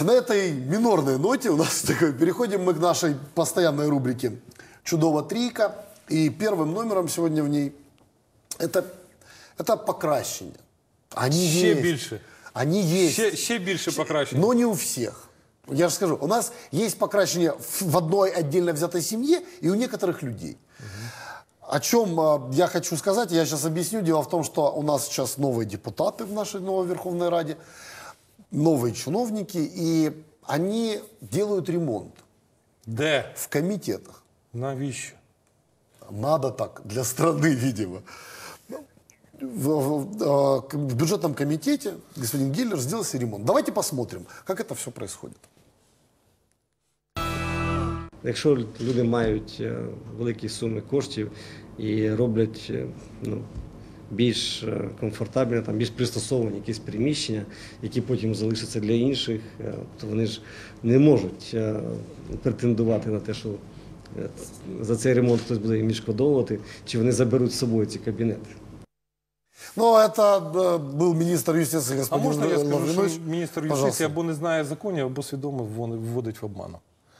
На этой минорной ноте у нас такой, переходим мы к нашей постоянной рубрике «Чудова трійка». И первым номером сегодня в ней это, это покращение. Они Ще есть. більше. Они есть. Ще, ще більше покращень. Но не у всех. Я же скажу, у нас есть покращение в в одной отдельно взятой семье и у некоторых людей. О чем э, я хочу сказать, я сейчас объясню. Дело в том, что у нас сейчас новые депутаты в нашей новой Верховной Раде, новые чиновники, и они делают ремонт Де? в комитетах. Навіщо? Надо так, для страны, видимо. В, в- э, к- в бюджетном комитете господин Гиллер сделал себе ремонт. Давайте посмотрим, как это все происходит. Якщо люди мають е, великі суми коштів і роблять е, ну, більш е, комфортабельно, там, більш пристосовані якісь приміщення, які потім залишаться для інших, е, то вони ж не можуть е, претендувати на те, що е, за цей ремонт хтось буде їм відшкодовувати, чи вони заберуть з собою ці кабінети. Ну, это э, был министр юстиции А господин можна я скажу, Лавринович. що міністр юстиції Пожалуйста. або не знає законів, або свідомо ввон- вводить в обману.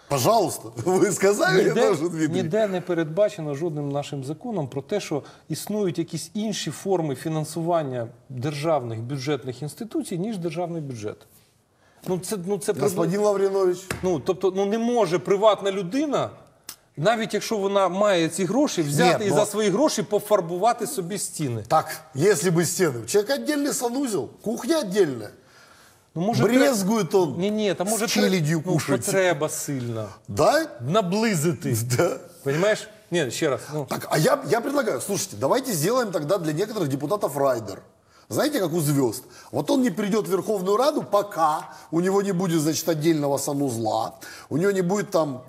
Пожалуйста, вы сказали, Ніде, наш Дмитрий. ніде не передбачено жодним нашим законом про те, що існують якісь інші форми фінансування державних бюджетних інституцій, ніж державний бюджет. Ну, це, ну, це приблизно- Господин Лавринович. Ну, тобто, ну не може приватна людина, навіть якщо вона має ці гроші, взяти Ні, і ну- за свої гроші пофарбувати собі стіни. Так, если бы стены. Человек отдельный санузел, кухня отдельная. Ну, може, Брезгует он Ні, ні, там може с челядью ну, кушать. потреба сильна. Да? Наблизити. Да. Понимаєш? Ні, ще раз. Ну, Так, а я, я предлагаю, слушайте, давайте сделаем тогда для некоторых депутатов райдер. Знаете, как у звезд. Вот он не придет в Верховную Раду, пока у него не будет, значит, отдельного санузла, у него не будет там,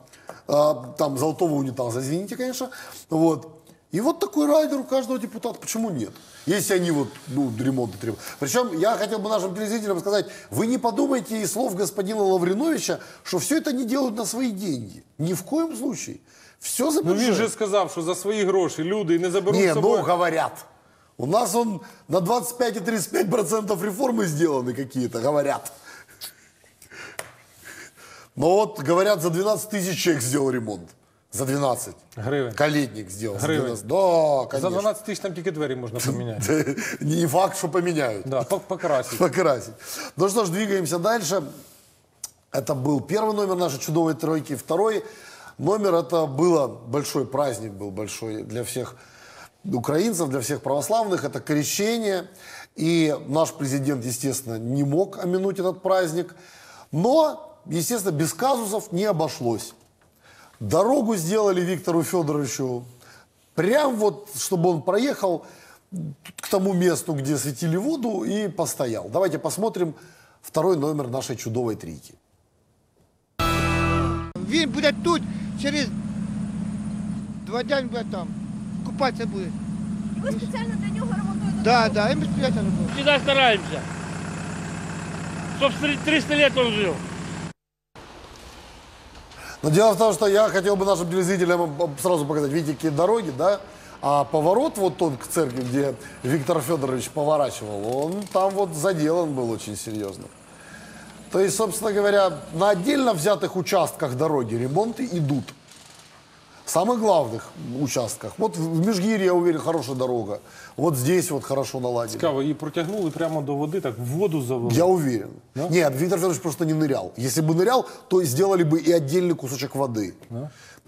э, там золотого унитаза, извините, конечно. Вот. И вот такой райдер у каждого депутата. Почему нет? Если они вот, ну, ремонта требуют. Причем я хотел бы нашим телезрителям сказать, вы не подумайте из слов господина Лавриновича, что все это не делают на свои деньги. Ни в коем случае. Все за ну він бюджет. же сказав, що за свої гроші люди не заберуть Не, з собою. ну говорят. У нас он на 25 и 35 процентов реформы сделаны какие-то, говорят. Но вот, говорят, за 12 тысяч человек сделал ремонт. За 12. Гривень. Калетник сделал. за Гривен. 12. Да, конечно. За 12 тисяч там тільки двері можна поміняти. Не факт, что поменяют. Да, по- покрасить. Покрасить. Ну что ж, двигаемся дальше. Это был первый номер нашей чудовой тройки. Второй номер это было большой праздник, был большой для всех украинцев, для всех православных. Это крещение. И наш президент, естественно, не мог оминуть этот праздник. Но, естественно, без казусов не обошлось. Дорогу сделали Виктору Федоровичу прям вот, чтобы он проехал к тому месту, где светили воду и постоял. Давайте посмотрим второй номер нашей чудовой трійки. Він буде тут через два дні буде там. Купатися буде. І ви спеціально для нього ремонтуєте? Так, так, і ми спеціально робимо. Всегда стараемся. Чтоб 300 лет он жил. Но дело в том, что я хотел бы нашим телезрителям сразу показать, видите, какие дороги, да? А поворот вот тот к церкви, где Виктор Федорович поворачивал, он там вот заделан был очень серьезно. То есть, собственно говоря, на отдельно взятых участках дороги ремонты идут Самых главных участках. Вот в Межгирье, я уверен, хорошая дорога. Вот здесь вот хорошо наладили. Цікаво, її протягнули прямо до води, так в воду завели. Я уверен. Да? Нет, Виктор Федорович просто не нырял. Если бы нырял, то сделали бы и отдельный кусочек воды.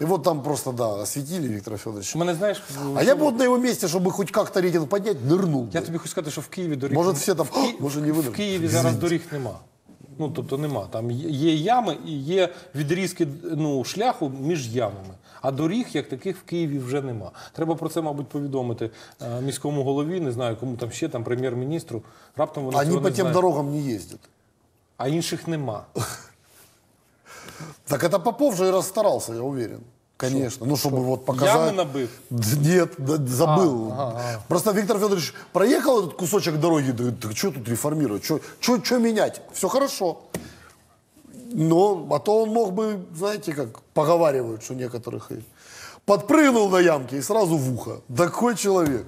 И вот там просто, да, осветили Виктора Федоровича. У мене знаєш, А я бы вот на его месте, чтобы хоть как-то рейтинг поднять, нырнул. я бы. тобі хочу сказати, що в Києві доріг. Може, нема. всі там, В Ки- «О, може, не В видно». Києві зараз доріг нема. Ну, тобто нема. Там є- ями і є відрізки ну, шляху між ямами. А доріг, як таких, в Києві вже нема. Треба про це, мабуть, повідомити е, міському голові, не знаю, кому там ще, там, прем'єр-міністру. Раптом вони Ані по тим знають. дорогам не їздять. А інших нема. Так это Попов же и расстарался, я уверен. Конечно. Ну, чтобы вот показать. Ями набив. Нет, да, забыл. А, ага, Просто Виктор Федорович проехал этот кусочек дороги, да, так что тут реформировать, что менять? Все хорошо. Но, а то он мог бы, знаете, как поговаривают, что некоторых и подпрыгнул на ямке и сразу в ухо. Такой человек.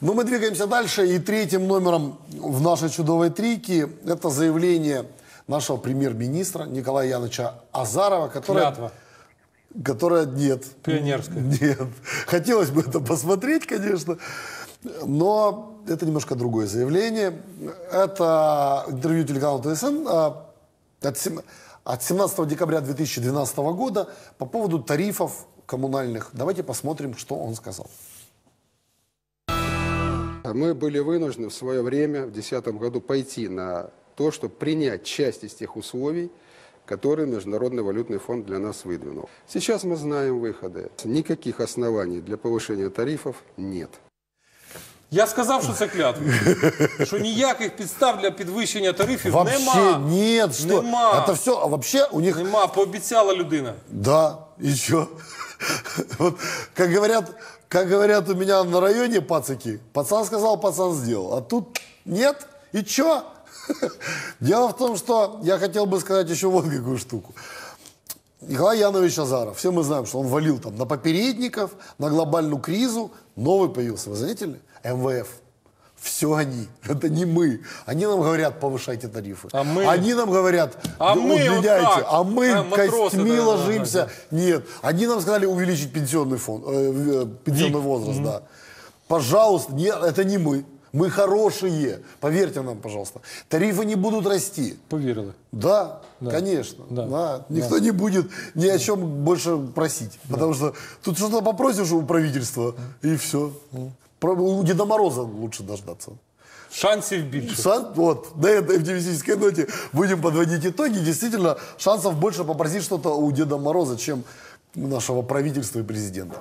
Но мы двигаемся дальше, и третьим номером в нашей чудовой трійке это заявление нашего премьер-министра Николая Яновича Азарова, которая, Клятва. Которая нет. Пионерская. Нет. Хотелось бы это посмотреть, конечно, но это немножко другое заявление. Это интервью телеканалу ТСН а, от 17 декабря 2012 года по поводу тарифов коммунальных. Давайте посмотрим, что он сказал. Мы были вынуждены в свое время, в 2010 году, пойти на то, чтобы принять часть из тех условий, которые Международный валютный фонд для нас выдвинул. Сейчас мы знаем выходы. Никаких оснований для повышения тарифов нет. Я сказав, що це клятва. Що ніяких підстав для підвищення тарифів Вообще нема. нет, что Нема. это все, а вообще у них Нема, пообіцяла людина. Да, и что? Вот, как говорят, как говорят у меня на районе пацаки, пацан сказал, пацан сделал. А тут нет, и чё? Дело в том, что я хотел бы сказать еще вот какую штуку. Николай Янович Азаров, все мы знаем, что он валил там на попередников, на глобальную кризу. Новый появился, вы заметили? МВФ. Все они, это не мы. Они нам говорят, повышайте тарифы. А мы? Они нам говорят, А «Да мы вот удлиняйте». так. А мы А, матросы, костьми да, да, ложимся. да, Нет, они нам сказали увеличить пенсионный фонд, э, э, пенсионный возраст, да. Пожалуйста, нет, это не мы. Мы хорошие, поверьте нам, пожалуйста. Тарифы не будут расти. Повірили. Да, конечно. Да. Да. Никто не будет ни о чем больше просить. Потому что тут что-то попросишь у правительства, и все. У Деда Мороза лучше дождаться. Шансів більше. Шан- вот, на этой оптимистической ноте будем подводить итоги. Действительно, шансов больше попросить что-то у Деда Мороза, чем у нашего правительства и президента.